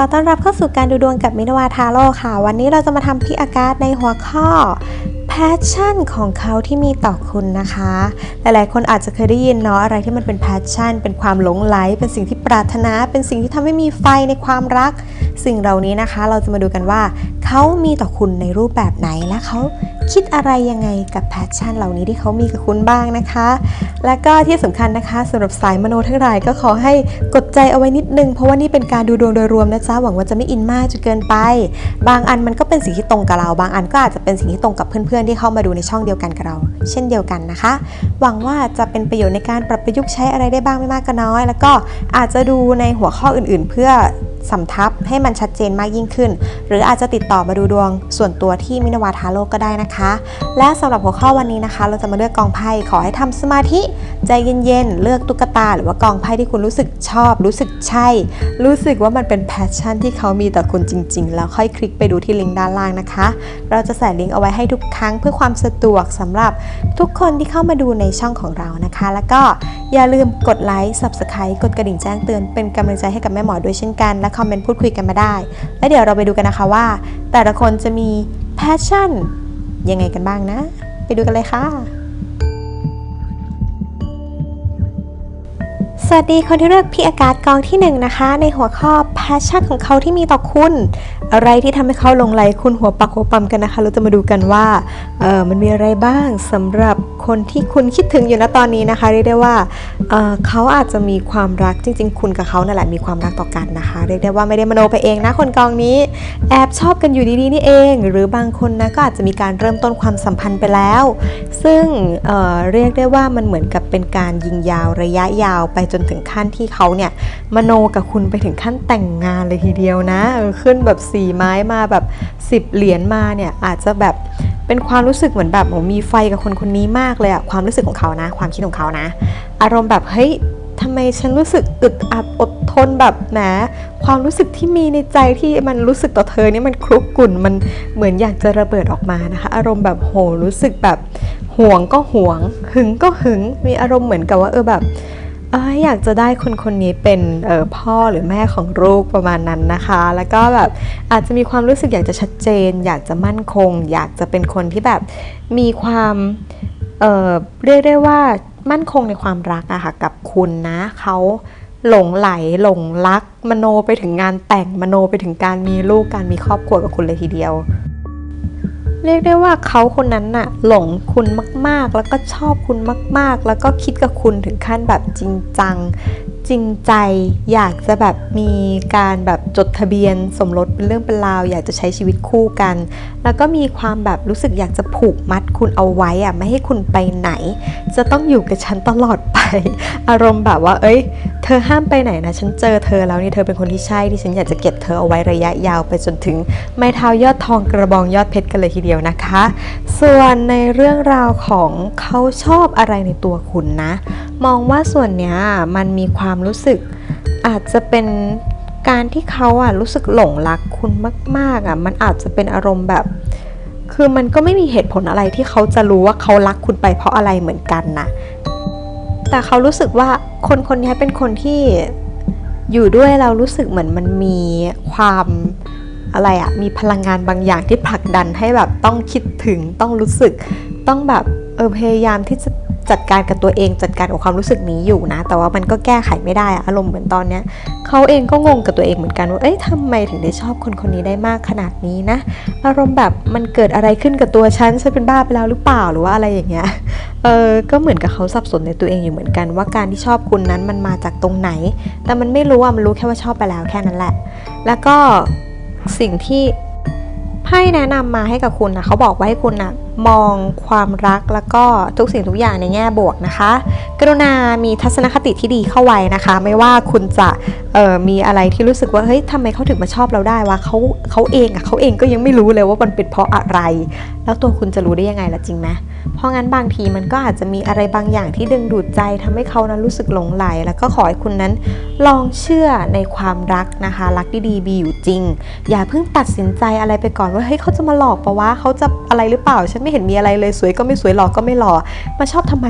อต้อนรับเข้าสู่การดูดวงกับมินวาทาโร่ค่ะ วันนี้เราจะมาทำพิอากาศในหัวข้อ passion ของเขาที่มีต่อคุณนะคะ หลายๆ คนอาจจะเคยได้ยินเนาะอะไรที่มันเป็น passion เป็นความหลงไหล เป็นสิ่งที่ปรารถนา เป็นสิ่งที่ทำให้มีไฟในความรัก สิ่งเหล่านี้นะคะ เราจะมาดูกันว่า เขามีต่อคุณในรูปแบบไหนและเขา คิดอะไรยังไงกับ passion เหล่านี้ที่เขามีกับคุณบ้างนะคะ และก็ที่สำคัญนะคะสำหรับสายมโนทั้งหลายก็ขอให้กดใจเอาไว้นิดนึง เพราะว่านี่เป็นการดูดวงโดยรวมนะจ๊ะหวังว่าจะไม่อินมากจนเกินไป บางอันมันก็เป็นสิ่งที่ตรงกับเรา บางอันก็อาจจะเป็นสิ่งที่ตรงกับเพื่อนๆที่เข้ามาดูในช่องเดียวกันกับเรา เช่นเดียวกันนะคะ หวังว่าจะเป็นประโยชน์ในการปรับประยุกต์ใช้อะไรได้บ้างไม่มากก็น้อย แล้วก็อาจจะดูในหัวข้ออื่น ๆ เพื่อ สำทับให้มันชัดเจนมากยิ่งขึ้น หรืออาจจะติดต่อมาดูดวงส่วนตัวที่มินาวาทาโลกก็ได้นะคะ และสำหรับหัวข้อวันนี้นะคะ เราจะมาเลือกกองไพ่ขอให้ทำสมาธิใจเย็นๆเลือกตุ๊กตา หรือว่ากองไพ่ที่คุณรู้สึกชอบ รู้สึกใช่ รู้สึกว่ามันเป็นแพชชั่นที่เขามีต่อคุณจริง ๆ แล้วค่อยคลิกไปดูที่ลิงก์ด้านล่างนะคะ เราจะใส่ลิงก์เอาไว้ให้ทุกครั้งเพื่อความสะดวกสำหรับทุกคนที่เข้ามาดูในช่องของเรานะคะ แล้วก็ อย่าลืมกดไลค์ subscribe กดกระดิ่งแจ้งเตือนเป็นกำลังใจให้กับแม่หมอด้วยเช่นกัน และคอมเมนต์พูดคุยกันมาได้ และเดี๋ยวเราไปดูกันนะคะว่า แต่ละคนจะมี passion ยังไงกันบ้างนะ ไปดูกันเลยค่ะ สวัสดีคนที่เลือกพี่อากาศกองที่หนึ่งนะคะ ในหัวข้อ passion ของเขาที่มีต่อคุณ อะไรที่ทำให้เขาลงไหลคุณหัวปักหัวปั๊มกันนะคะ เราจะมาดูกันว่าเออมันมีอะไรบ้างสำหรับ คนที่คุณคิดถึงอยู่ณตอนนี้นะคะเรียกได้ว่าเเขาอาจจะมีความรักจริง ๆ คุณกับเขานั่นแหละมีความรักต่อกันนะคะเรียกได้ว่าไม่ได้มโนไปเองนะคนกองนี้แอบชอบกันอยู่ดีๆนี่เอง หรือบางคนนะก็อาจจะมีการเริ่มต้นความสัมพันธ์ไปแล้ว ซึ่งเเรียกได้ว่ามันเหมือนกับเป็นการยิงยาวระยะยาวไปจนถึงขั้นที่เขาเนี่ยมโนกับคุณไปถึงขั้นแต่งงานเลยทีเดียวนะขึ้นแบบสี่ไม้มาแบบสิบเหรียญมาเนี่ยอาจจะแบบ เป็นความรู้สึกเหมือนแบบโอ้มีไฟกับคนคนนี้มากเลยอะความรู้สึกของเขานะ ความคิดของเขานะ อารมณ์แบบเฮ้ยทำไมฉันรู้สึกอึดอัดอดทนแบบแหมความรู้สึกที่มีในใจที่มันรู้สึกต่อเธอนี่มันคลุกกลุ่นมันเหมือนอยากจะระเบิดออกมานะคะ อารมณ์แบบโหรู้สึกแบบห่วงก็ห่วง หึงก็หึง มีอารมณ์เหมือนกับว่าเออแบบ อยากจะได้คนคนนี้เป็นออพ่อหรือแม่ของลูกประมาณนั้นนะคะ แล้วก็แบบอาจจะมีความรู้สึกอยากจะชัดเจน อยากจะมั่นคง อยากจะเป็นคนที่แบบมีความเออเรียกได้ว่ามั่นคงในความรักอะค่ะกับคุณนะเขาหลงไหลหลงรัก มโนไปถึงงานแต่งมโนไปถึงการมีลูกการมีครอบครัวกับคุณเลยทีเดียว เรียกได้ว่าเขาคนนั้นน่ะหลงคุณมากๆ แล้วก็ชอบคุณมากๆ แล้วก็คิดกับคุณถึงขั้นแบบจริงจัง จริงใจอยากจะแบบมีการแบบจดทะเบียนสมรสเป็นเรื่องเป็นราว อยากจะใช้ชีวิตคู่กัน แล้วก็มีความแบบรู้สึกอยากจะผูกมัดคุณเอาไว้อะไม่ให้คุณไปไหน จะต้องอยู่กับฉันตลอดไป อารมณ์แบบว่า เอ้ย เธอห้ามไปไหนนะ ฉันเจอเธอแล้วนี่เธอเป็นคนที่ใช่ที่ฉันอยากจะเก็บเธอเอาไว้ระยะยาวไปจนถึง ไม้เท้ายอดทองกระบองยอดเพชรกันเลยทีเดียวนะคะ ส่วนในเรื่องราวของเขาชอบอะไรในตัวคุณนะ มองว่าส่วนเนี้ยมันมีความรู้สึก อาจจะเป็นการที่เขาอะรู้สึกหลงรักคุณมาก ๆอะมันอาจจะเป็นอารมณ์แบบ คือมันก็ไม่มีเหตุผลอะไรที่เขาจะรู้ว่าเขารักคุณไปเพราะอะไรเหมือนกันนะแต่เขารู้สึกว่าคนคนนี้เป็นคนที่อยู่ด้วยเรารู้สึกเหมือนมันมีความอะไรอะมีพลังงานบางอย่างที่ผลักดันให้แบบต้องคิดถึงต้องรู้สึก ต้องแบบเออพยายามที่จะ จัดการกับตัวเองจัดการกับความรู้สึกนี้อยู่นะ แต่ว่ามันก็แก้ไขไม่ได้อะอารมณ์เหมือนตอนเนี้ยเขาเองก็งงกับตัวเองเหมือนกันว่าเอ้ยทำไมถึงได้ชอบคนคนนี้ได้มากขนาดนี้นะ อารมณ์แบบมันเกิดอะไรขึ้นกับตัวฉันฉันเป็นบ้าไปแล้วหรือเปล่าหรือว่าอะไรอย่างเงี้ยเออก็เหมือนกับเขาสับสนในตัวเองอยู่เหมือนกัน ว่าการที่ชอบคุณนั้นมันมาจากตรงไหน แต่มันไม่รู้อะมันรู้แค่ว่าชอบไปแล้วแค่นั้นแหละ แล้วก็สิ่งที่ไพ่แนะนำมาให้กับคุณนะเขาบอกว่าให้คุณนะ มองความรักแล้วก็ทุกสิ่งทุกอย่างในแง่บวกนะคะ กรุณามีทัศนคติที่ดีเข้าไว้นะคะ ไม่ว่าคุณจะออมีอะไรที่รู้สึกว่าเฮ้ยทำไมเขาถึงมาชอบเราได้วะเขาเขาเองอะเขาเองก็ยังไม่รู้เลยว่ามันเป็นเพราะอะไร แล้วตัวคุณจะรู้ได้ยังไงล่ะจริงไหมเพราะงั้นบางทีมันก็อาจจะมีอะไรบางอย่างที่ดึงดูดใจทำให้เขานั้นรู้สึกหลงไหล แล้วก็ขอให้คุณนั้นลองเชื่อในความรักนะคะ รักดีๆมีอยู่จริง อย่าเพิ่งตัดสินใจอะไรไปก่อนว่าเฮ้ยเขาจะมาหลอกปะวะเขาจะอะไรหรือเปล่าฉันไม่เห็นมีอะไรเลยสวยก็ไม่สวยหล่อก็ไม่หล่อมาชอบทำไม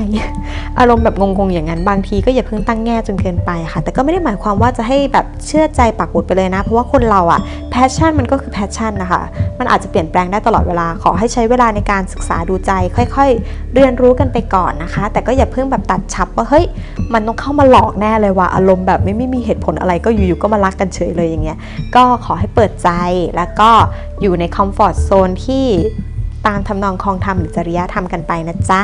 อารมณ์แบบงงๆอย่างนั้นบางทีก็อย่าเพิ่งตั้งแง่จนเกินไปค่ะ แต่ก็ไม่ได้หมายความว่าจะให้แบบเชื่อใจปักหมุดไปเลยนะ เพราะว่าคนเราอะแพชชั่นมันก็คือแพชชั่นนะคะมันอาจจะเปลี่ยนแปลงได้ตลอดเวลาขอให้ใช้เวลาในการศึกษาดูใจ ค่อยๆ เรียนรู้กันไปก่อนนะคะ แต่ก็อย่าเพิ่งแบบตัดชับว่าเฮ้ยมันต้องเข้ามาหลอกแน่เลยว่ะอารมณ์แบบไม่ไม่มีเหตุผลอะไรก็อยู่ๆก็มารักกันเฉยเลยอย่างเงี้ยก็ขอให้เปิดใจแล้วก็อยู่ในคอมฟอร์ทโซนที่ ตามทำนองคองธรรมหรือจริยธรรมกันไปนะจ๊ะ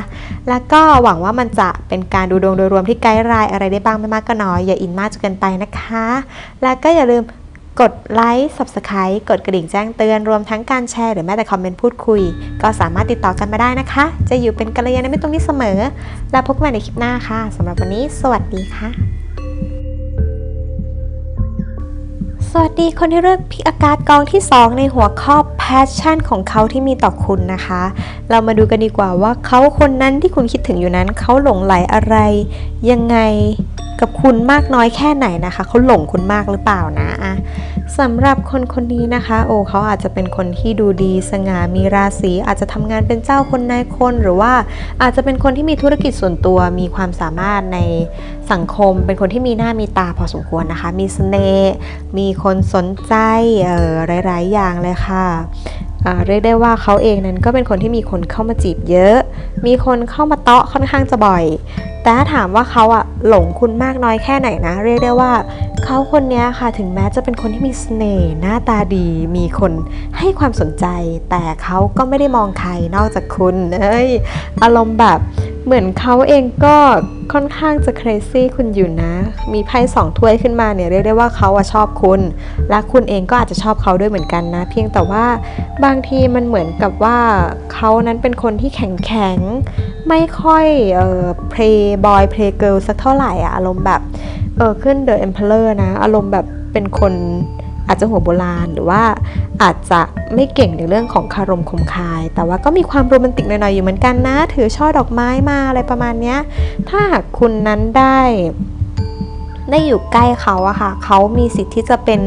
แล้วก็หวังว่ามันจะเป็นการดูดวงโดยรวมที่ไกด์ไลน์อะไรได้บ้างไม่มากก็น้อย อย่าอินมากจนเกินไปนะคะ แล้วก็อย่าลืมกดไลค์ Subscribe กดกระดิ่งแจ้งเตือน รวมทั้งการแชร์หรือแม้แต่คอมเมนต์พูดคุย ก็สามารถติดต่อกันมาได้นะคะ จะอยู่เป็นกัลยาณมิตรตรงนี้เสมอ แล้วพบกันใหม่ในคลิปหน้าค่ะสำหรับวันนี้ สวัสดีค่ะ สวัสดีคนที่เลือกพิกอากาศกองที่ 2 ในหัวข้อ passion ของเขาที่มีต่อคุณนะคะ เรามาดูกันดีกว่าว่าเขาคนนั้นที่คุณคิดถึงอยู่นั้น เขาหลงไหลอะไร ยังไงกับคุณมากน้อยแค่ไหนนะคะ เขาหลงคุณมากหรือเปล่านะอะ สำหรับคนคนนี้นะคะ โอ้เขาอาจจะเป็นคนที่ดูดีสง่ามีราศีอาจจะทำงานเป็นเจ้าคนนายคน หรือว่าอาจจะเป็นคนที่มีธุรกิจส่วนตัวมีความสามารถในสังคม เป็นคนที่มีหน้ามีตาพอสมควรนะคะ มีเสน่ห์มีคนสนใจเออหลาย ๆ อย่างเลยค่ะ เรียกได้ว่าเขาเองนั้นก็เป็นคนที่มีคนเข้ามาจีบเยอะ มีคนเข้ามาเตาะค่อนข้างจะบ่อย แต่ถ้าถามว่าเขาอะหลงคุณมากน้อยแค่ไหนนะ เรียกได้ว่าเขาคนนี้ค่ะถึงแม้จะเป็นคนที่มีเสน่ห์หน้าตาดี มีคนให้ความสนใจ แต่เขาก็ไม่ได้มองใครนอกจากคุณเอ้ยอารมณ์แบบ เหมือนเขาเองก็ค่อนข้างจะ crazy คุณอยู่นะ มีไพ่สองถ้วยขึ้นมาเนี่ยเรียกได้ว่าเขาอะชอบคุณ และคุณเองก็อาจจะชอบเขาด้วยเหมือนกันนะ เพียงแต่ว่าบางทีมันเหมือนกับว่าเขานั้นเป็นคนที่แข็งแข็งไม่ค่อยเอ่อ play boy play girl สักเท่าไหร่อะอารมณ์แบบเออขึ้น the emperor นะ อารมณ์แบบเป็นคน อาจจะหัวโบราณหรือว่าอาจจะไม่เก่งในเรื่องของคารมคมคาย แต่ว่าก็มีความโรแมนติกหน่อยๆอยู่เหมือนกันนะ ถือช่อดอกไม้มาอะไรประมาณนี้ถ้าหากคุณนั้นได้ได้อยู่ใกล้เขาอะค่ะ เขามีสิทธิ์ที่จะเป็น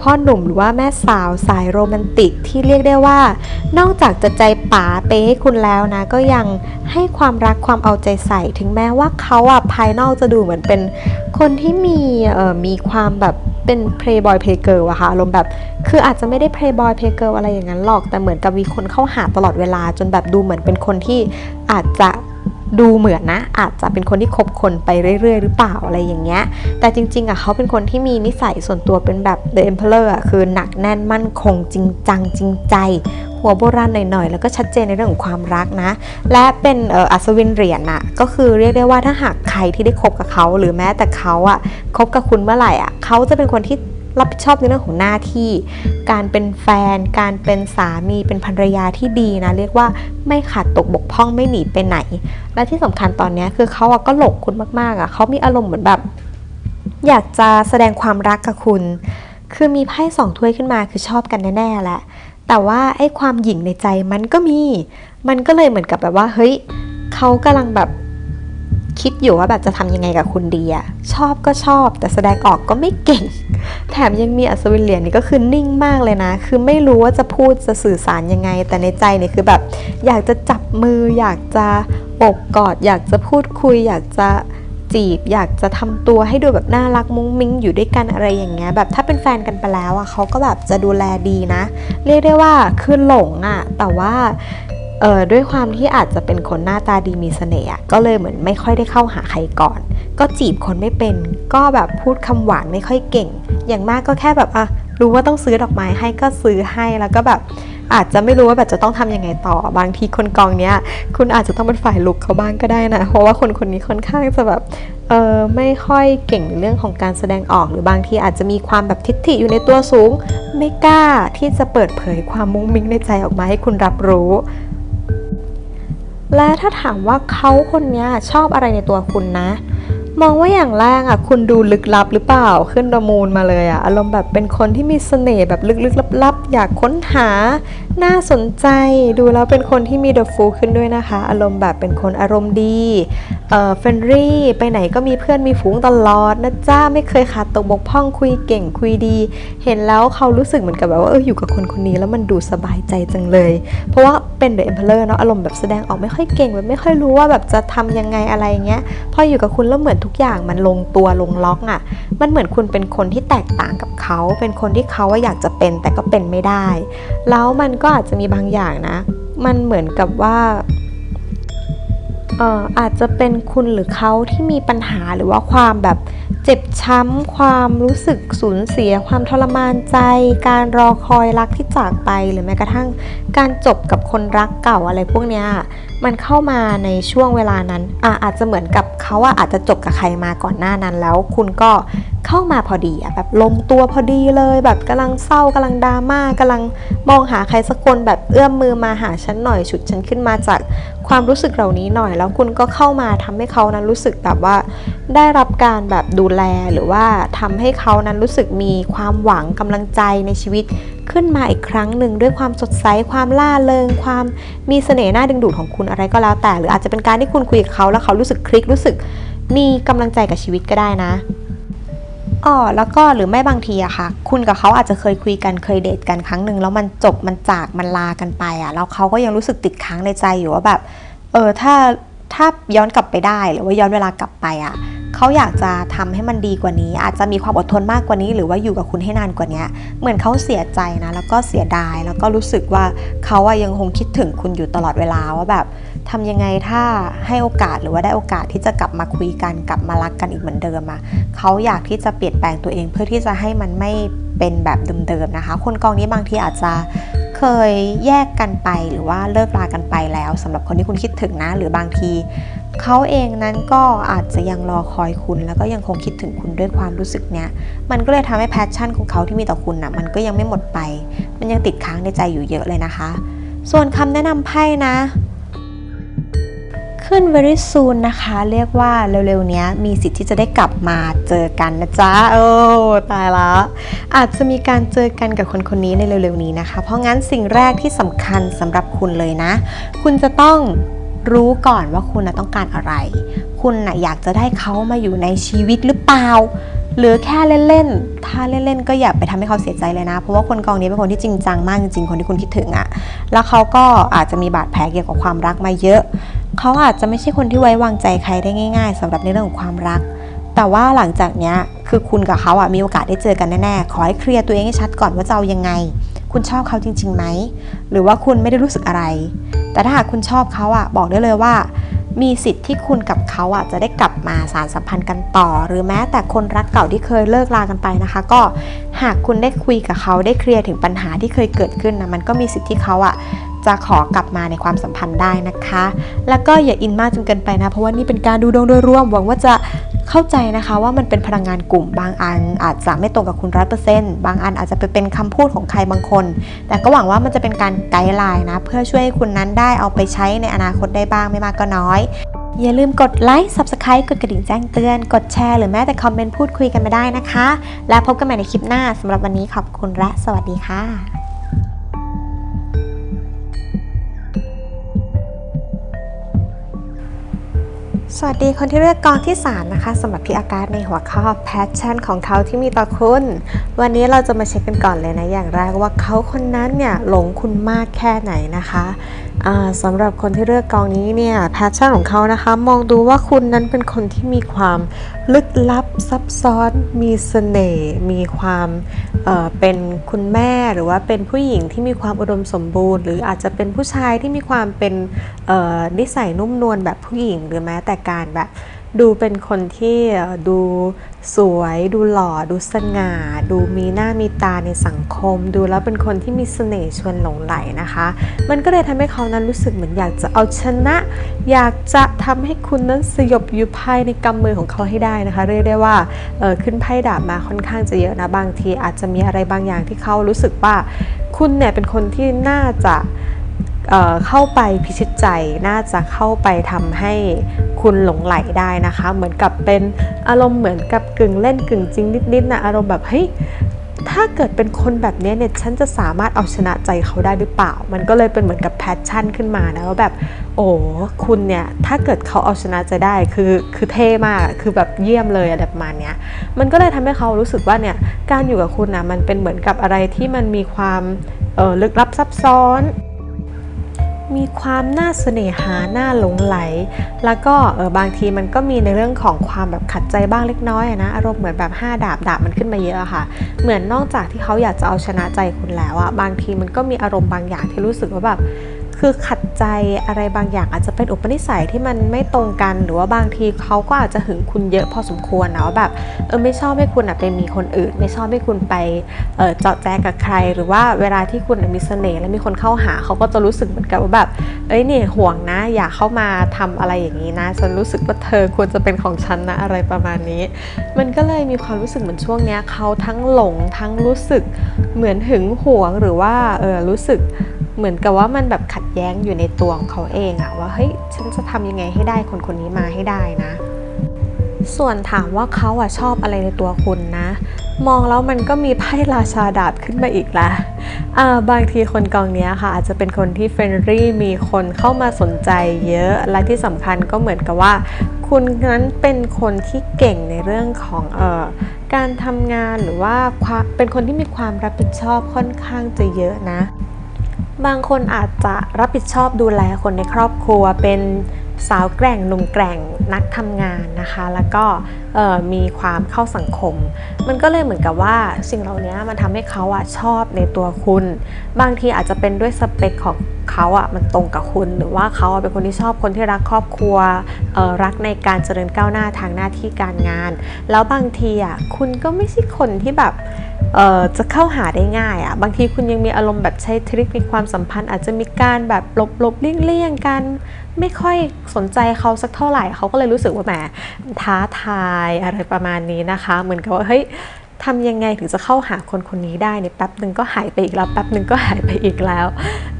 พ่อหนุ่มหรือว่าแม่สาวสายโรแมนติกที่เรียกได้ว่า นอกจากจะใจป๋าเปให้คุณแล้วนะ ก็ยังให้ความรักความเอาใจใส่ ถึงแม้ว่าเขาอะภายนอกจะดูเหมือนเป็นคนที่มีมีความแบบ เป็น playboy play girl อะค่ะอารมณ์แบบ คืออาจจะไม่ได้ playboy play girl อะไรอย่างนั้นหรอก แต่เหมือนกับมีคนเข้าหาตลอดเวลาจนแบบดูเหมือนเป็นคนที่อาจจะ ดูเหมือนนะ อาจจะเป็นคนที่คบคนไปเรื่อย ๆ หรือเปล่าอะไรอย่างเงี้ย แต่จริง ๆอะเขาเป็นคนที่มีนิสัยส่วนตัวเป็นแบบ The Emperor อะคือหนักแน่นมั่นคงจริงจังจริงใจ หัวโบราณหน่อยๆ แล้วก็ชัดเจนในเรื่องของความรักนะ และเป็นอ,อ,อัศวินเหรียญน่ะก็คือเรียกได้ว่าถ้าหากใครที่ได้คบกับเขา หรือแม้แต่เขาอะคบกับคุณเมื่อไหร่อะเขาจะเป็นคนที่ รับผิดชอบในเรื่องของหน้าที่ การเป็นแฟน การเป็นสามีเป็นภรรยาที่ดีนะ เรียกว่าไม่ขาดตกบกพร่องไม่หนีไปไหน และที่สำคัญตอนนี้คือเขาอะก็หลงคุณมากๆอะเขามีอารมณ์เหมือนแบบ อยากจะแสดงความรักกับคุณ คือมีไพ่สองถ้วยขึ้นมาคือชอบกันแน่ๆแหละแต่ว่าไอ้ความหยิ่งในใจมันก็มี มันก็เลยเหมือนกับแบบว่าเฮ้ยเขากำลังแบบ คิดอยู่ว่าแบบจะทำยังไงกับคุณดีอะชอบก็ชอบ แต่แสดงออกก็ไม่เก่ง แถมยังมีอัศวินเหรียญนี่ก็คือนิ่งมากเลยนะ คือไม่รู้ว่าจะพูดจะสื่อสารยังไง แต่ในใจเนี่ยคือแบบ อยากจะจับมือ อยากจะอบกอด อยากจะพูดคุย อยากจะจีบ อยากจะทำตัวให้ดูแบบน่ารักมุ้งมิ้งอยู่ด้วยกันอะไรอย่างเงี้ยแบบถ้าเป็นแฟนกันไปแล้วอะเขาก็แบบจะดูแลดีนะ เรียกได้ว่าคือหลงอะแต่ว่า เออด้วยความที่อาจจะเป็นคนหน้าตาดีมีเสน่ห์ก็เลยเหมือนไม่ค่อยได้เข้าหาใครก่อน ก็จีบคนไม่เป็น ก็แบบพูดคำหวานไม่ค่อยเก่ง อย่างมากก็แค่แบบอะรู้ว่าต้องซื้อดอกไม้ให้ก็ซื้อให้แล้วก็แบบอาจจะไม่รู้ว่าแบบจะต้องทำยังไงต่อ บางทีคนกองเนี้ย คุณอาจจะต้องเป็นฝ่ายลุกเขาบ้างก็ได้นะ เพราะว่าคนคนนี้ค่อนข้างจะแบบ เออไม่ค่อยเก่งในเรื่องของการแสดงออก หรือบางทีอาจจะมีความแบบทิฐิอยู่ในตัวสูง ไม่กล้าที่จะเปิดเผยความมุ้งมิ้งในใจออกมาให้คุณรับรู้ และถ้าถามว่าเขาคนนี้ชอบอะไรในตัวคุณนะ มองว่าอย่างแรกอะ คุณดูลึกลับหรือเปล่าขึ้นดมูลมาเลยอะ อารมณ์แบบเป็นคนที่มีเสน่ห์แบบลึกๆลับๆ อยากค้นหาน่าสนใจดูแล้วเป็นคนที่มีเดอะฟูขึ้นด้วยนะคะ อารมณ์แบบเป็นคนอารมณ์ดีเอ่อเฟรนรี่ไปไหนก็มีเพื่อนมีฝูงตลอดนะจ้าไม่เคยขาดตกบกพร่องคุยเก่งคุยดี เห็นแล้วเขารู้สึกเหมือนกับแบบว่าเอออยู่กับคนคนนี้แล้วมันดูสบายใจจังเลย เพราะว่าเป็นเดอะเอ็มเพลเลอร์เนาะอารมณ์แบบแสดงออกไม่ค่อยเก่งแบบไม่ค่อยรู้ว่าแบบจะทำยังไงอะไรเงี้ยพออยู่กับคุณแล้วเหมือนทุกอย่างมันลงตัวลงล็อกอะ่ะมันเหมือนคุณเป็นคนที่แตกต่างกับเขาเป็นคนที่เขาอยากจะเป็นแต่ก็เป็นไม่ได้ แล้วมันก็อาจจะมีบางอย่างนะ มันเหมือนกับว่าเอ่ออาจจะเป็นคุณหรือเขาที่มีปัญหาหรือว่าความแบบเจ็บช้ำ ความรู้สึกสูญเสีย ความทรมานใจ การรอคอยรักที่จากไป หรือแม้กระทั่งการจบกับคนรักเก่าอะไรพวกเนี้ย มันเข้ามาในช่วงเวลานั้นอะอาจจะเหมือนกับเขาอะอาจจะจบกับใครมาก่อนหน้านั้นแล้ว คุณก็เข้ามาพอดีอะแบบลงตัวพอดีเลยแบบกำลังเศร้ากำลังดราม่ากำลังมองหาใครสักคนแบบเอื้อมมือมาหาฉันหน่อยฉุดฉันขึ้นมาจากความรู้สึกเหล่านี้หน่อย แล้วคุณก็เข้ามาทำให้เขานั้นรู้สึกแบบว่า ได้รับการแบบดูแลหรือว่าทำให้เขานั้นรู้สึกมีความหวังกำลังใจในชีวิต ขึ้นมาอีกครั้งหนึ่งด้วยความสดใสความล่าเริงความมีเสน่ห์น่าดึงดูดของคุณอะไรก็แล้วแต่ หรืออาจจะเป็นการที่คุณคุยกับเขาแล้วเขารู้สึกคลิกรู้สึกมีกำลังใจกับชีวิตก็ได้นะอ๋อแล้วก็หรือไม่บางทีอะค่ะ คุณกับเขาอาจจะเคยคุยกันเคยเดทกันครั้งหนึ่งแล้วมันจบมันจากมันลากันไปอะแล้วเขาก็ยังรู้สึกติดค้างในใจอยู่ว่าแบบ เออถ้าถ้าย้อนกลับไปได้หรือว่าย้อนเวลากลับไปอะ เขาอยากจะทำให้มันดีกว่านี้ อาจจะมีความอดทนมากกว่านี้ หรือว่าอยู่กับคุณให้นานกว่านี้ เหมือนเขาเสียใจนะ แล้วก็เสียดาย แล้วก็รู้สึกว่าเขาอะยังคงคิดถึงคุณอยู่ตลอดเวลาว่าแบบทำยังไงถ้าให้โอกาสหรือว่าได้โอกาสที่จะกลับมาคุยกันกลับมารักกันอีกเหมือนเดิมอะเขาอยากที่จะเปลี่ยนแปลงตัวเองเพื่อที่จะให้มันไม่เป็นแบบเดิมๆนะคะ คนกองนี้บางทีอาจจะ เคยแยกกันไปหรือว่าเลิกลากันไปแล้วสำหรับคนที่คุณคิดถึงนะ หรือบางทีเขาเองนั้นก็อาจจะยังรอคอยคุณ แล้วก็ยังคงคิดถึงคุณด้วยความรู้สึกเนี้ย มันก็เลยทำให้แพชชั่นของเขาที่มีต่อคุณนะ่ะมันก็ยังไม่หมดไป มันยังติดค้างในใจอยู่เยอะเลยนะคะ ส่วนคำแนะนำไพ่นะ ขึ้น very soon นะคะ เรียกว่าเร็วๆนี้มีสิทธิ์ที่จะได้กลับมาเจอกันนะจ๊ะ โอ้ตายละอาจจะมีการเจอกันกับคนคนนี้ในเร็วๆนี้นะคะ เพราะงั้นสิ่งแรกที่สำคัญสำหรับคุณเลยนะ คุณจะต้องรู้ก่อนว่าคุณนะต้องการอะไร คุณนะอยากจะได้เขามาอยู่ในชีวิตหรือเปล่า หรือแค่เล่นๆ ถ้าเล่นๆ ก็อย่าไปทำให้เขาเสียใจเลยนะ เพราะว่าคนกองนี้เป็นคนที่จริงจังมากจริงๆ คนที่คุณคิดถึงอะแล้วเขาก็อาจจะมีบาดแผลเกี่ยวกับความรักมาเยอะ เขาอาจจะไม่ใช่คนที่ไว้วางใจใครได้ง่าย ๆสำหรับในเรื่องของความรัก แต่ว่าหลังจากเนี้ยคือคุณกับเขาอะมีโอกาสได้เจอกันแน่ๆ ขอให้เคลียร์ตัวเองให้ชัดก่อนว่าจะเอายังไง คุณชอบเขาจริงๆไหม หรือว่าคุณไม่ได้รู้สึกอะไร แต่ถ้าหากคุณชอบเขาอะบอกได้เลยว่า มีสิทธิ์ที่คุณกับเขาอะจะได้กลับมาสารสัมพันธ์กันต่อ หรือแม้แต่คนรักเก่าที่เคยเลิกลากันไปนะคะ ก็หากคุณได้คุยกับเขาได้เคลียร์ถึงปัญหาที่เคยเกิดขึ้นนะมันก็มีสิทธิ์ที่เขาอะ จะขอกลับมาในความสัมพันธ์ได้นะคะ แล้วก็อย่าอินมากจนเกินไปนะ เพราะว่านี่เป็นการดูดวงโดยรวม หวังว่าจะเข้าใจนะคะว่ามันเป็นพลังงานกลุ่ม บางอันอาจจะไม่ตรงกับคุณร้อยเปอร์เซ็นต์บางอันอาจจะไปเป็นคำพูดของใครบางคน แต่ก็หวังว่ามันจะเป็นการไกด์ไลน์นะ เพื่อช่วยให้คุณนั้นได้เอาไปใช้ในอนาคตได้บ้างไม่มากก็น้อยอย่าลืมกดไลค์ Subscribe กดกระดิ่งแจ้งเตือน กดแชร์ หรือแม้แต่คอมเมนต์พูดคุยกันมาได้นะคะ แล้วพบกันใหม่ในคลิปหน้าสำหรับวันนี้ขอบคุณและสวัสดีค่ะ สวัสดีคนที่เลือกกองที่ 3 นะคะสำหรับพี่อากาศในหัวข้อ passion ของเขาที่มีต่อคุณ วันนี้เราจะมาเช็คกันก่อนเลยนะ อย่างแรกว่าเขาคนนั้นเนี่ยหลงคุณมากแค่ไหนนะคะ สำหรับคนที่เลือกกองนี้เนี่ยแพชชั่นของเขานะคะ มองดูว่าคุณนั้นเป็นคนที่มีความลึกลับซับซ้อน มีเสน่ห์มีความเเป็นคุณแม่หรือว่าเป็นผู้หญิงที่มีความอุดมสมบูรณ์ หรืออาจจะเป็นผู้ชายที่มีความเป็นนิสัยนุ่มนวลแบบผู้หญิง หรือแม้แต่การแบบ ดูเป็นคนที่ดูสวย ดูหล่อ ดูสง่า ดูมีหน้ามีตาในสังคม ดูแล้วเป็นคนที่มีเสน่ห์ชวนหลงไหลนะคะ มันก็เลยทำให้เขานั้นรู้สึกเหมือนอยากจะเอาชนะ อยากจะทำให้คุณนั้นสยบอยู่ภายในกำมือของเขาให้ได้นะคะ เรียกได้ว่าขึ้นไพ่ดาบมาค่อนข้างจะเยอะนะบางทีอาจจะมีอะไรบางอย่างที่เขารู้สึกว่าคุณเนี่ยเป็นคนที่น่าจะ เข้าไปพิชิตใจน่าจะเข้าไปทำให้คุณหลงไหลได้นะคะ เหมือนกับเป็นอารมณ์เหมือนกับกึ่งเล่นกึ่งจริงนิดๆนะอารมณ์แบบเฮ้ยถ้าเกิดเป็นคนแบบนี้เนี่ยฉันจะสามารถเอาชนะใจเขาได้หรือเปล่า มันก็เลยเป็นเหมือนกับแพชชั่นขึ้นมานะว่าแบบโอ้คุณเนี่ยถ้าเกิดเขาเอาชนะใจได้คือคือเท่มากคือแบบเยี่ยมเลยอะไรประมาณเนี้ยมันก็เลยทำให้เขารู้สึกว่าเนี่ยการอยู่กับคุณนะมันเป็นเหมือนกับอะไรที่มันมีความออลึกลับซับซ้อน มีความน่าเสน่หาน่าหลงไหล แล้วก็เออบางทีมันก็มีในเรื่องของความแบบขัดใจบ้างเล็กน้อยนะอารมณ์เหมือนแบบ5ดาบดาบมันขึ้นมาเยอะอะค่ะ เหมือนนอกจากที่เขาอยากจะเอาชนะใจคุณแล้วอะบางทีมันก็มีอารมณ์บางอย่างที่รู้สึกว่าแบบ คือขัดใจอะไรบางอย่างอาจจะเป็นอุปนิสัยที่มันไม่ตรงกัน หรือว่าบางทีเขาก็อาจจะหึงคุณเยอะพอสมควรนะว่าแบบเออไม่ชอบให้คุณไปมีคนอื่น ไม่ชอบให้คุณไปเออเจาะแจกับใคร หรือว่าเวลาที่คุณมีเสน่ห์และมีคนเข้าหาเขาก็จะรู้สึกเหมือนกับว่าแบบเอ้ยเนี่ยห่วงนะ อย่าเข้ามาทำอะไรอย่างนี้นะฉันรู้สึกว่าเธอควรจะเป็นของฉันนะอะไรประมาณนี้ มันก็เลยมีความรู้สึกเหมือนช่วงเนี้ยเขาทั้งหลงทั้งรู้สึกเหมือนหึงหวงหรือว่าเออรู้สึก เหมือนกับว่ามันแบบขัดแย้งอยู่ในตัวของเขาเองอะว่าเฮ้ยฉันจะทำยังไงให้ได้คนคนนี้มาให้ได้นะ ส่วนถามว่าเขาอะชอบอะไรในตัวคุณนะ มองแล้วมันก็มีไพ่ราชาดาบขึ้นมาอีกละอ่าบางทีคนกองเนี้ยค่ะ อาจจะเป็นคนที่เฟรนรี่มีคนเข้ามาสนใจเยอะและที่สำคัญก็เหมือนกับว่า คุณนั้นเป็นคนที่เก่งในเรื่องของเออการทำงานหรือว่าเป็นคนที่มีความรับผิดชอบค่อนข้างจะเยอะนะ บางคนอาจจะรับผิดชอบดูแลคนในครอบครัวเป็นสาวแกร่งหนุ่มแกร่งนักทำงานนะคะ แล้วก็มีความเข้าสังคม มันก็เลยเหมือนกับว่าสิ่งเหล่านี้มันทำให้เขาอะชอบในตัวคุณ บางทีอาจจะเป็นด้วยสเปคของเขาอะมันตรงกับคุณ หรือว่าเขาเป็นคนที่ชอบคนที่รักครอบครัวรักในการเจริญก้าวหน้าทางหน้าที่การงาน แล้วบางทีอะคุณก็ไม่ใช่คนที่แบบ จะเข้าหาได้ง่ายอะ่ะบางทีคุณยังมีอารมณ์แบบใช้ทริคมีความสัมพันธ์ อาจจะมีการแบบหลบหลบเลี่ยงเลี่ยงๆกัน ไม่ค่อยสนใจเขาสักเท่าไหร่เขาก็เลยรู้สึกว่าแหมท้าทายอะไรประมาณนี้นะคะ เหมือนกับว่าเฮ้ย ทำยังไงถึงจะเข้าหาคนคนนี้ได้เนี่ยแป๊บหนึ่งก็หายไปอีกแล้วแป๊บหนึ่งก็หายไปอีกแล้ว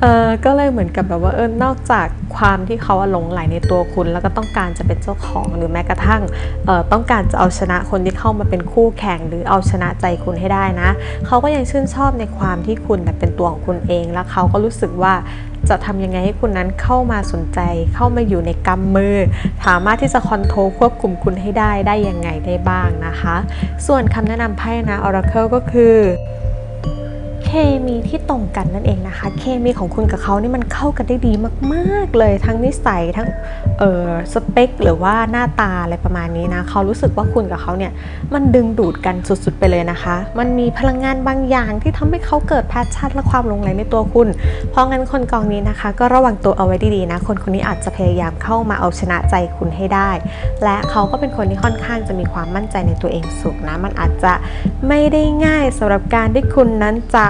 เออก็เลยเหมือนกับแบบว่าเออนอกจากความที่เขาหลงไหลในตัวคุณ แล้วก็ต้องการจะเป็นเจ้าของหรือแม้กระทั่งเอ่อต้องการจะเอาชนะคนที่เข้ามาเป็นคู่แข่งหรือเอาชนะใจคุณให้ได้นะเขาก็ยังชื่นชอบในความที่คุณเป็นตัวของคุณเองแล้วเขาก็รู้สึกว่า จะทำยังไงให้คุณนั้นเข้ามาสนใจ เข้ามาอยู่ในกำมือ สามารถที่จะคอนโทรลควบคุมคุณให้ได้ได้ยังไงได้บ้างนะคะ ส่วนคำแนะนำไพ่นะ Oracle ก็คือ เคมีที่ตรงกันนั่นเองนะคะ เคมีของคุณกับเขานี่มันเข้ากันได้ดีมากๆเลยทั้งนิสัยทั้งเออสเปค หรือว่าหน้าตาอะไรประมาณนี้นะเขารู้สึกว่าคุณกับเขาเนี่ยมันดึงดูดกันสุดๆไปเลยนะคะ มันมีพลังงานบางอย่างที่ทำให้เขาเกิดแพชชั่นและความหลงไหลในตัวคุณ เพราะงั้นคนกองนี้นะคะ ก็ระวังตัวเอาไว้ดีๆนะ คนคนนี้อาจจะพยายามเข้ามาเอาชนะใจคุณให้ได้ และเขาก็เป็นคนที่ค่อนข้างจะมีความมั่นใจในตัวเองสูงนะ มันอาจจะไม่ได้ง่ายสำหรับการที่คุณนั้นจะ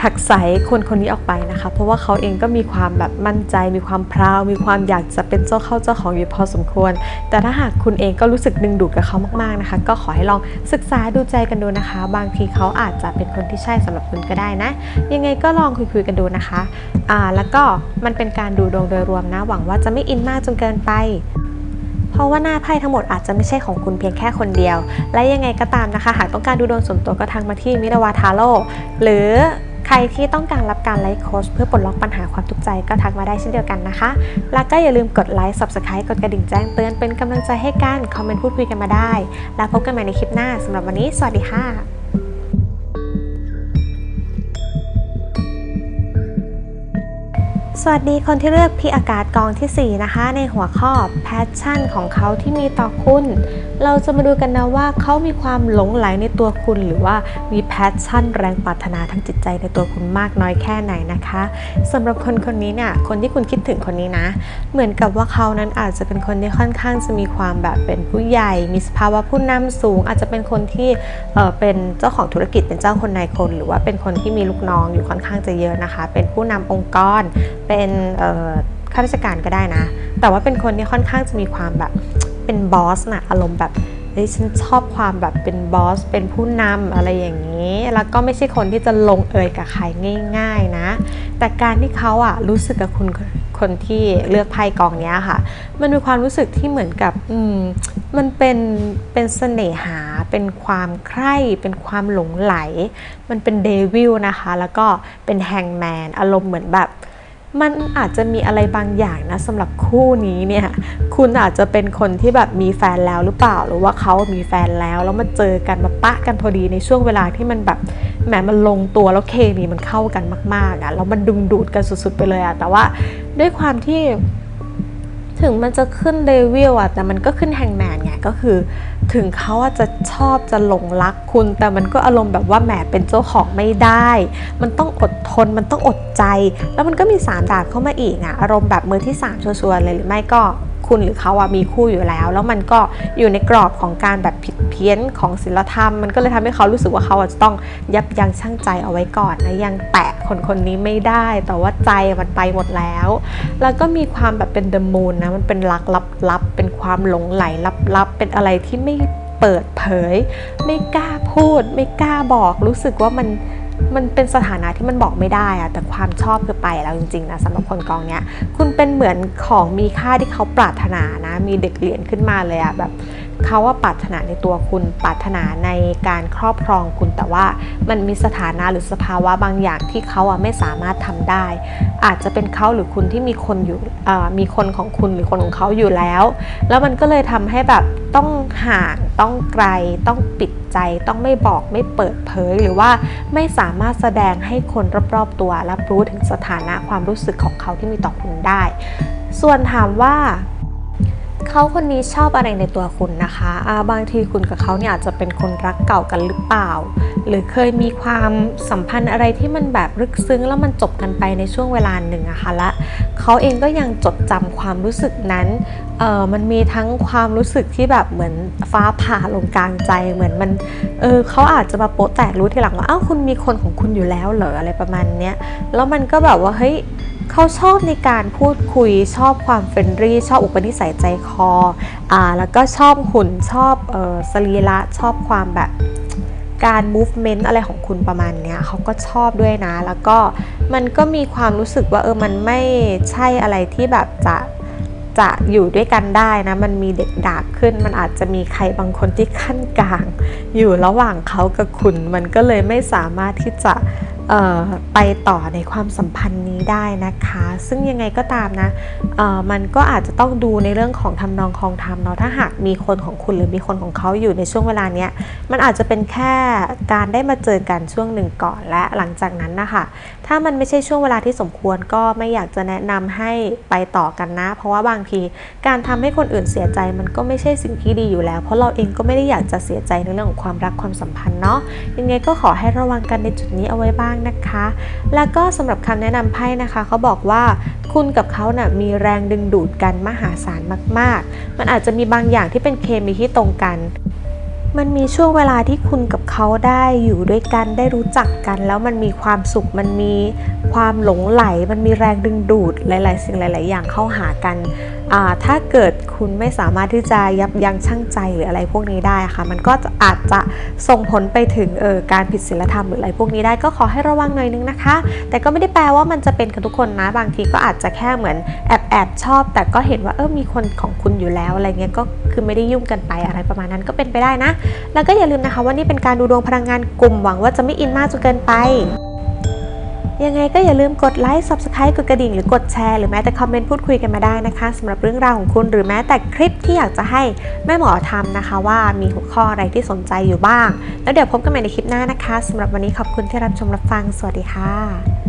ผลักไสคนคนนี้ออกไปนะคะ เพราะว่าเขาเองก็มีความแบบมั่นใจ มีความพราว มีความอยากจะเป็นเจ้าเข้าเจ้าของอยู่พอสมควร แต่ถ้าหากคุณเองก็รู้สึกดึงดูดกับเขามากๆนะคะ ก็ขอให้ลองศึกษาดูใจกันดูนะคะ บางทีเขาอาจจะเป็นคนที่ใช่สำหรับคุณก็ได้นะ ยังไงก็ลองคุยๆกันดูนะคะอ่าแล้วก็มันเป็นการดูดวงโดยรวมนะ หวังว่าจะไม่อินมากจนเกินไป เพราะว่าหน้าไพ่ทั้งหมดอาจจะไม่ใช่ของคุณเพียงแค่คนเดียว และยังไงก็ตามนะคะ หากต้องการดูดวงส่วนตัวก็ทักมาที่มิรวาทาโร่หรือใครที่ต้องการรับการไลฟ์โค้ชเพื่อปลดล็อกปัญหาความทุกข์ใจก็ทักมาได้เช่นเดียวกันนะคะ แล้วก็อย่าลืมกดไลค์ subscribe กดกระดิ่งแจ้งเตือนเป็นกำลังใจให้กัน คอมเมนต์พูดคุยกันมาได้ แล้วพบกันใหม่ในคลิปหน้าสำหรับวันนี้ สวัสดีค่ะ สวัสดีคนที่เลือกพี่อากาศกองทีสี่4 นะคะ ในหัวข้อ passion ของเขาที่มีต่อคุณ เราจะมาดูกันนะว่าเขามีความหลงไหลในตัวคุณ หรือว่ามี passion แรงปรารถนาทางจิตใจในตัวคุณมากน้อยแค่ไหนนะคะสำหรับคนคนนี้เนี่ยคนที่คุณคิดถึงคนนี้นะ เหมือนกับว่าเขานั้นอาจจะเป็นคนที่ค่อนข้างจะมีความแบบเป็นผู้ใหญ่ มีสภาวะผู้นำสูง อาจจะเป็นคนที่เอ่อเป็นเจ้าของธุรกิจเป็นเจ้าคนนายคน หรือว่าเป็นคนที่มีลูกน้องอยู่ค่อนข้างจะเยอะนะคะ เป็นผู้นำองค์กรเป็นข้าราชการก็ได้นะ แต่ว่าเป็นคนที่ค่อนข้างจะมีความแบบเป็นบอสนะอารมณ์แบบเฮ้ยฉันชอบความแบบเป็นบอส เป็นผู้นำอะไรอย่างนี้ แล้วก็ไม่ใช่คนที่จะลงเอยกับใครง่าย ๆนะ แต่การที่เขาอะรู้สึกกับคุณคนที่เลือกไพ่กองเนี้ยค่ะ มันมีความรู้สึกที่เหมือนกับอืมมันเป็นเป็นเสน่หา เป็นความใคร่เป็นความหลงไหล มันเป็นเดวิลนะคะ แล้วก็เป็นแฮงแมนอารมณ์เหมือนแบบ มันอาจจะมีอะไรบางอย่างนะสำหรับคู่นี้เนี่ยคุณอาจจะเป็นคนที่แบบมีแฟนแล้วหรือเปล่า หรือว่าเขามีแฟนแล้วแล้วมาเจอกันมาปะกันพอดีในช่วงเวลาที่มันแบบแหมมันลงตัวแล้วเคมีมันเข้ากันมากๆอะแล้วมันดึงดูดกันสุดๆไปเลยอะแต่ว่าด้วยความที่ถึงมันจะขึ้นเดวิลอะแต่มันก็ขึ้นแฮงแมนไงก็คือ ถึงเขาจะชอบจะหลงรักคุณ แต่มันก็อารมณ์แบบว่าแหมเป็นเจ้าของไม่ได้ มันต้องอดทนมันต้องอดใจ แล้วมันก็มีสามด่าเข้ามาอีกอะอารมณ์แบบมือที่สามชัวร์ๆเลยหรือไม่ก็ คุณหรือเขาอะมีคู่อยู่แล้ว แล้วมันก็อยู่ในกรอบของการแบบผิดเพี้ยนของศีลธรรม มันก็เลยทำให้เขารู้สึกว่าเขาจะต้องยับยั้งชั่งใจเอาไว้ก่อนนะยังแตะคนคนนี้ไม่ได้ แต่ว่าใจมันไปหมดแล้ว แล้วก็มีความแบบเป็นเดมูนนะมันเป็นรักลับๆเป็นความหลงไหลลับๆเป็นอะไรที่ไม่เปิดเผย ไม่กล้าพูด ไม่กล้าบอกรู้สึกว่ามัน มันเป็นสถานะที่มันบอกไม่ได้อะแต่ความชอบคือไปแล้วจริงๆนะสำหรับคนกองเนี้ย คุณเป็นเหมือนของมีค่าที่เขาปรารถนานะ มีเด็กเหรียญขึ้นมาเลยอะแบบ เขาว่าปรารถนาในตัวคุณปรารถนาในการครอบครองคุณแต่ว่ามันมีสถานะหรือสภาวะบางอย่างที่เขาอะไม่สามารถทำได้ อาจจะเป็นเขาหรือคุณที่มีคนอยู่มีคนของคุณหรือคนของเขาอยู่แล้ว แล้วมันก็เลยทำให้แบบต้องห่างต้องไกลต้องปิดใจต้องไม่บอกไม่เปิดเผยหรือว่าไม่สามารถแสดงให้คนรอบๆตัวรับรู้ถึงสถานะความรู้สึกของเขาที่มีต่อคุณได้ ส่วนถามว่า เขาคนนี้ชอบอะไรในตัวคุณนะคะาบางทีคุณกับเขาเนี่ยอาจจะเป็นคนรักเก่ากันหรือเปล่า หรือเคยมีความสัมพันธ์อะไรที่มันแบบลึกซึ้ง แล้วมันจบกันไปในช่วงเวลาหนึ่งอะคะและเขาเองก็ยังจดจำความรู้สึกนั้นเออมันมีทั้งความรู้สึกที่แบบเหมือนฟ้าผ่าลงกลางใจเหมือนมันเออเขาอาจจะมาโป๊ะแตกรู้ทีหลังว่าอ้าวคุณมีคนของคุณอยู่แล้วเหรออะไรประมาณเนี้ยแล้วมันก็แบบว่าเฮ้ย เขาชอบในการพูดคุยชอบความเฟรนรี่ ชอบอุปนิสัยใจคออ่าแล้วก็ชอบหุ่นชอบเออสรีระชอบความแบบการ movement อะไรของคุณประมาณเนี้ยเขาก็ชอบด้วยนะ แล้วก็มันก็มีความรู้สึกว่าเออมันไม่ใช่อะไรที่แบบจะจะอยู่ด้วยกันได้นะ มันมีเด็กดาบขึ้น มันอาจจะมีใครบางคนที่ขั้นกลาง อยู่ระหว่างเขากับคุณ มันก็เลยไม่สามารถที่จะ ไปต่อในความสัมพันธ์นี้ได้นะคะ ซึ่งยังไงก็ตามนะมันก็อาจจะต้องดูในเรื่องของทำนองคองธรรมเนาะถ้าหากมีคนของคุณหรือมีคนของเขาอยู่ในช่วงเวลาเนี้ยมันอาจจะเป็นแค่การได้มาเจอกันช่วงหนึ่งก่อนและหลังจากนั้นนะคะถ้ามันไม่ใช่ช่วงเวลาที่สมควรก็ไม่อยากจะแนะนำให้ไปต่อกันนะ เพราะว่าบางทีการทำให้คนอื่นเสียใจมันก็ไม่ใช่สิ่งที่ดีอยู่แล้ว เพราะเราเองก็ไม่ได้อยากจะเสียใจในเรื่องของความรักความสัมพันธ์เนาะยังไงก็ขอให้ระวังกันในจุดนี้เอาไว้บ้างนะคะ แล้วก็สำหรับคำแนะนำไพ่นะคะเขาบอกว่าคุณกับเขาน่ะมีแรงดึงดูดกันมหาศาลมาก ๆ มันอาจจะมีบางอย่างที่เป็นเคมีที่ตรงกันมันมีช่วงเวลาที่คุณกับเขาได้อยู่ด้วยกันได้รู้จักกัน แล้วมันมีความสุขมันมีความหลงไหล มันมีแรงดึงดูดหลาย ๆ สิ่งหลาย ๆ อย่างเข้าหากันถ้าเกิดคุณไม่สามารถที่จะยับยั้งชั่งใจหรืออะไรพวกนี้ได้ค่ะ มันก็อาจจะส่งผลไปถึงเออการผิดศีลธรรมหรืออะไรพวกนี้ได้ก็ขอให้ระวังหน่อยนึงนะคะ แต่ก็ไม่ได้แปลว่ามันจะเป็นกับทุกคนนะ บางทีก็อาจจะแค่เหมือนแอบแอบชอบ แต่ก็เห็นว่าเออมีคนของคุณอยู่แล้วอะไรเงี้ยก็คือไม่ได้ยุ่งกันไปอะไรประมาณนั้นก็เป็นไปได้นะ แล้วก็อย่าลืมนะคะว่านี่เป็นการดูดวงพลังงานกลุ่มหวังว่าจะไม่อินมากจนเกินไป ยังไงก็อย่าลืมกดไลค์ Subscribe กดกระดิ่งหรือกดแชร์หรือแม้แต่คอมเมนต์พูดคุยกันมาได้นะคะสำหรับเรื่องราวของคุณ หรือแม้แต่คลิปที่อยากจะให้แม่หมอทำนะคะ ว่ามีหัวข้ออะไรที่สนใจอยู่บ้าง แล้วเดี๋ยวพบกันใหม่ในคลิปหน้านะคะสำหรับวันนี้ขอบคุณที่รับชมรับฟังสวัสดีค่ะ